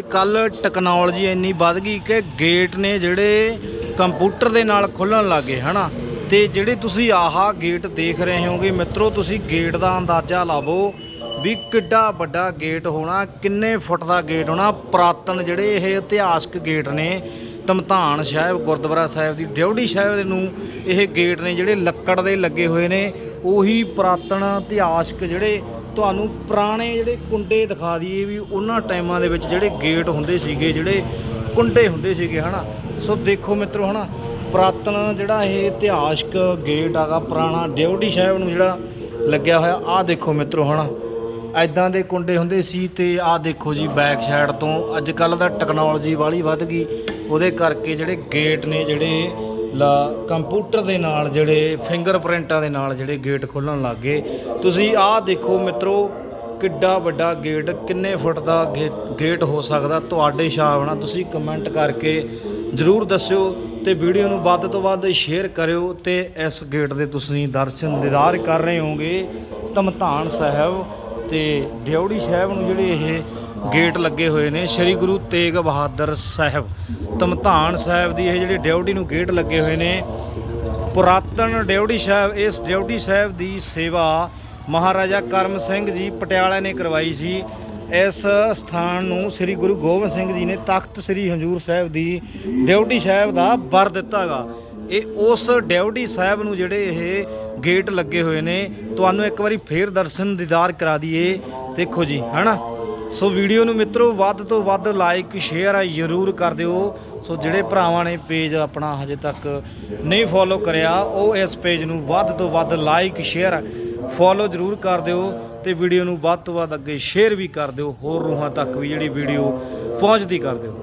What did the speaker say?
ਕੱਲ ਟੈਕਨੋਲੋਜੀ ਇੰਨੀ ਵੱਧ ਗਈ ਕਿ ਗੇਟ ਨੇ ਜਿਹੜੇ ਕੰਪਿਊਟਰ ਦੇ ਨਾਲ ਖੁੱਲਣ ਲੱਗੇ ਹਨਾ? ਤੇ ਜਿਹੜੇ ਤੁਸੀਂ ਆਹਾ ਗੇਟ ਦੇਖ ਰਹੇ ਹੋਗੇ, ਮਿੱਤਰੋ, ਤੁਸੀਂ ਗੇਟ ਦਾ ਅੰਦਾਜ਼ਾ ਲਾਵੋ ਵੀ ਕਿੱਡਾ ਵੱਡਾ ਗੇਟ ਹੋਣਾ, ਕਿੰਨੇ ਫੁੱਟ ਦਾ ਗੇਟ ਹੋਣਾ। ਪੁਰਾਤਨ ਜਿਹੜੇ ਇਹ ਇਤਿਹਾਸਕ ਗੇਟ ਨੇ ਤਮਧਾਨ ਸਾਹਿਬ, ਗੁਰਦੁਆਰਾ ਸਾਹਿਬ ਦੀ ਡਿਊਟੀ ਸਾਹਿਬ ਨੂੰ ਇਹ ਗੇਟ ਨੇ ਜਿਹੜੇ ਲੱਕੜ ਦੇ ਲੱਗੇ ਹੋਏ ਨੇ, ਉਹੀ ਪੁਰਾਤਨ ਇਤਿਹਾਸਕ ਜਿਹੜੇ ਤੁਹਾਨੂੰ ਪੁਰਾਣੇ ਜਿਹੜੇ ਕੁੰਡੇ ਦਿਖਾ ਦਈਏ ਵੀ ਉਹਨਾਂ ਟਾਈਮਾਂ ਦੇ ਵਿੱਚ ਜਿਹੜੇ ਗੇਟ ਹੁੰਦੇ ਸੀਗੇ, ਜਿਹੜੇ ਕੁੰਡੇ ਹੁੰਦੇ ਸੀਗੇ, ਹਨਾ? ਸੋ ਦੇਖੋ ਮਿੱਤਰੋ, ਹਨਾ? ਪੁਰਾਤਨ ਜਿਹੜਾ ਇਹ ਇਤਿਹਾਸਕ ਗੇਟ ਆਗਾ ਪੁਰਾਣਾ ਡਿਊਟੀ ਸਾਹਿਬ ਨੂੰ ਜਿਹੜਾ ਲੱਗਿਆ ਹੋਇਆ, ਆਹ ਦੇਖੋ ਮਿੱਤਰੋ, ਹਨਾ? ਐਦਾਂ ਦੇ ਕੁੰਡੇ ਹੁੰਦੇ ਸੀ ਤੇ ਆਹ ਦੇਖੋ ਜੀ ਬੈਕ ਸਾਈਡ ਤੋਂ ਅੱਜ ਕੱਲ ਦਾ ਟੈਕਨੋਲੋਜੀ ਵਾਲੀ ਵੱਧ ਗਈ। ਉਹਦੇ ਕਰਕੇ ਜਿਹੜੇ ਗੇਟ ਨੇ, ਜਿਹੜੇ ਲਾ ਕੰਪਿਊਟਰ ਦੇ ਨਾਲ ਜਿਹੜੇ ਫਿੰਗਰਪ੍ਰਿੰਟਾਂ ਦੇ ਨਾਲ ਜਿਹੜੇ ਗੇਟ ਖੋਲਣ ਲੱਗ ਗਏ। ਤੁਸੀਂ ਆਹ ਦੇਖੋ ਮਿੱਤਰੋ, ਕਿੱਡਾ ਵੱਡਾ ਗੇਟ ਕਿੰਨੇ ਫੁੱਟ ਦਾ ਗੇ- ਗੇਟ ਹੋ ਸਕਦਾ ਤੁਹਾਡੇ ਹਿਸਾਬ ਨਾਲ। ਤੁਸੀਂ ਕਮੈਂਟ ਕਰਕੇ ਜਰੂਰ ਦੱਸਿਓ ਤੇ ਵੀਡੀਓ ਨੂੰ ਵੱਧ ਤੋਂ ਵੱਧ ਸ਼ੇਅਰ ਕਰਿਓ ਤੇ ਇਸ ਗੇਟ ਦੇ ਤੁਸੀਂ ਦਰਸ਼ਨ ਦੀਦਾਰ ਕਰ ਰਹੇ ਹੋਗੇ ਧਮਧਾਨ ਸਾਹਿਬ ਤੇ ਡਿਉੜੀ ਸਾਹਿਬ ਨੂੰ ਜਿਹੜੇ ਇਹ ਗੇਟ ਲੱਗੇ ਹੋਏ ਨੇ, ਸ੍ਰੀ ਗੁਰੂ ਤੇਗ ਬਹਾਦਰ ਸਾਹਿਬ ਧਮਧਾਨ ਸਾਹਿਬ ਦੀ ਇਹ ਜਿਹੜੀ ਡਿਉੜੀ ਨੂੰ ਗੇਟ ਲੱਗੇ ਹੋਏ ਨੇ। ਪੁਰਾਤਨ ਡਿਉੜੀ ਸਾਹਿਬ, ਇਸ ਡਿਉੜੀ ਸਾਹਿਬ ਦੀ ਸੇਵਾ ਮਹਾਰਾਜਾ ਕਰਮ ਸਿੰਘ ਜੀ ਪਟਿਆਲਾ ਨੇ ਕਰਵਾਈ ਸੀ। ਇਸ ਸਥਾਨ ਨੂੰ ਸ੍ਰੀ ਗੁਰੂ ਗੋਬਿੰਦ ਸਿੰਘ ਜੀ ਨੇ ਤਖਤ ਸ੍ਰੀ ਹਜੂਰ ਸਾਹਿਬ ਦੀ ਡਿਉਟੀ ਸਾਹਿਬ ਦਾ ਵਰ ਦਿੱਤਾਗਾ। ਇਹ ਉਸ ਡਿਉਟੀ ਸਾਹਿਬ ਨੂੰ ਜਿਹੜੇ ਇਹ ਗੇਟ ਲੱਗੇ ਹੋਏ ਨੇ, ਤੁਹਾਨੂੰ ਇੱਕ ਵਾਰੀ ਫੇਰ ਦਰਸ਼ਨ ਦੀਦਾਰ ਕਰਾ ਦਈਏ। ਦੇਖੋ ਜੀ, ਹਨਾ? ਸੋ ਵੀਡੀਓ ਨੂੰ ਮਿੱਤਰੋ, ਵੱਧ ਤੋਂ ਵੱਧ ਲਾਈਕ ਸ਼ੇਅਰ ਜ਼ਰੂਰ ਕਰ ਦਿਓ। ਸੋ ਜਿਹੜੇ ਭਰਾਵਾਂ ਨੇ ਪੇਜ ਆਪਣਾ ਹਜੇ ਤੱਕ ਨਹੀਂ ਫੋਲੋ ਕਰਿਆ, ਉਹ ਇਸ ਪੇਜ ਨੂੰ ਵੱਧ ਤੋਂ ਵੱਧ ਲਾਈਕ ਸ਼ੇਅਰ ਫੋਲੋ ਜ਼ਰੂਰ ਕਰ ਦਿਓ ਤੇ ਵੀਡੀਓ ਨੂੰ ਵੱਧ ਤੋਂ ਵੱਧ ਅੱਗੇ ਸ਼ੇਅਰ ਵੀ ਕਰ ਦਿਓ। ਹੋਰ ਰੂਹਾਂ ਤੱਕ ਵੀ ਜਿਹੜੀ ਵੀਡੀਓ ਪਹੁੰਚਦੀ ਕਰ ਦਿਓ।